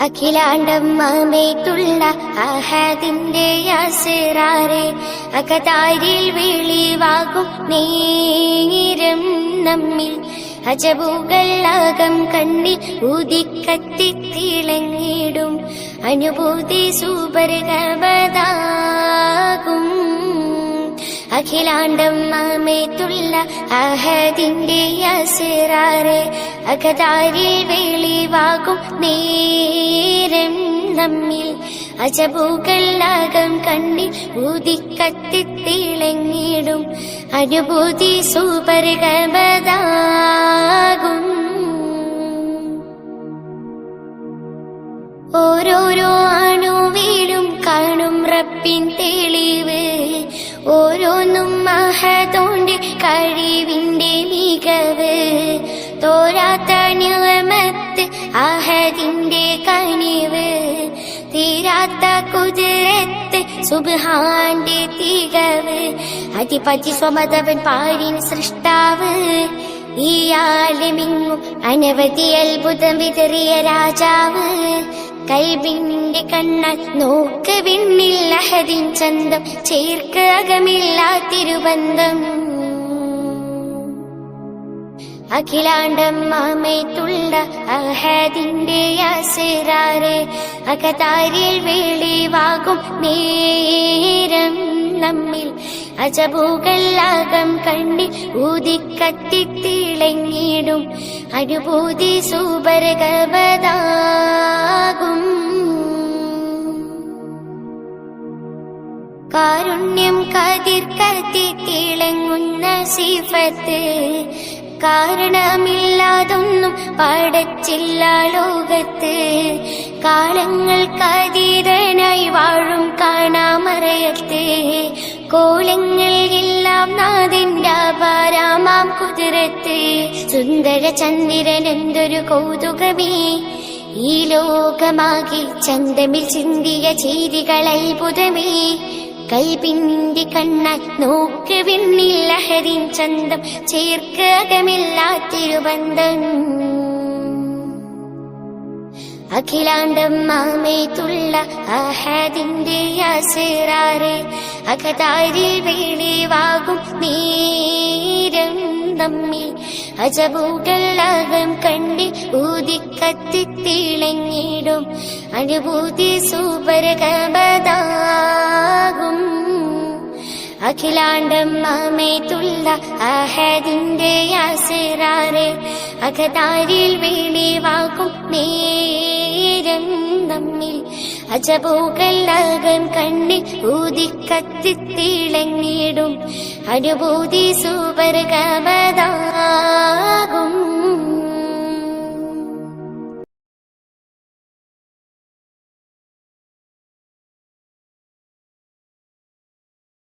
അഖിലാണ്ടം മാമേത്തുള്ള അഹദിന്റെ അസിറാറെ അകതാരിൽ വെളിവാകും നേരം നമ്മിൽ. അജബുകളാകം കണ്ണി ഉദിക്കത്തി തിളങ്ങിടും. അനുഭൂതി സൂപരകവതാകും അഖിലാണ്ടം മാമേത്തുള്ള അഹദിന്റെ അസിറാറെ അകതാരിൽ വെളിവാകും നേരം നമ്മിൽ. അജപൂക്കല്ലാകം കണ്ണിൽ ഊതിക്കത്തി തിളങ്ങിടും അനുഭൂതി സൂപരകവതാകും ഓരോരോ അണുവീടും കാണും റപ്പിൻ തെളിവ്. കഴിവിന്റെ മികവ്. തോരാത്ത നിയമത്ത് അഹദിന്റെ കനിവ്. തീരാത്ത കുതിരത്ത് സുബാന്റെ തികവ്. അതിപതി സ്വമതവൻ പാരിൻ സൃഷ്ടാവ്. ഈ ആലമിങ്ങും അനവധി അത്ഭുതം വിതറിയ രാജാവ്. കൈവിന്റെ കണ്ണാൽ നോക്ക് വിണ്ണിൽ അഹദിൻ ചന്തം. ചേർക്ക് അകമില്ലാത്തിരുബന്ധം അഖിലാണ്ടം മാമേത്തുള്ള അഹദിന്റെ അസിറാറെ അകതാരിൽ വെളിവാകും നേരം നമ്മിൽ. അജബുകളാകം കണ്ണി ഊതിക്കത്തിളങ്ങിയിടും അനുഭൂതി സൂപരകവതാകും കാരുണ്യം കതിർ കത്തി തിളങ്ങുന്ന സിഫത്ത് കാരണമില്ലാതൊന്നും പടച്ചില്ല ലോകത്ത്. കാലങ്ങൾക്കതീതനായി വാഴും കാണാമറയത്ത്. കോലങ്ങൾ എല്ലാം നാദിന്റെ പാരാമാം കുതിരത്ത്. സുന്ദര ചന്ദ്രൻ എന്തൊരു കൗതുകമേ. ഈ ലോകമാകെ ചന്തമിൽ ചിന്തിയ ചെയ്തികൾ അത്ഭുതമേ. കൽപിന്റെ കണ്ണാൽ നോക്ക് വിണ്ണിൽ ലഹരിൻ ചന്തം ചേർക്കകമില്ലാത്തിരുബന്ധം അഖിലാണ്ടം മാമേത്തുള്ള അഹദിന്റെ അസിറാറ് അകതാരിൽ വെളിവാകും നേരം നമ്മിൽ അജബുകളാകം കണ്ടി ഊതിക്കത്തി തിളങ്ങിടും അനുഭൂതി സൂപരകബതാകും അഖിലാണ്ടം മാമേത്തുള്ള അഹദിന്റെ അസിറാറ് അകതാരിൽ വെളിവാകും നേരം നമ്മിൽ അജബുകളാകം കണ്ണി ഊതിക്കത്തി തിളങ്ങിടും അനുഭൂതി സൂപരകബതാ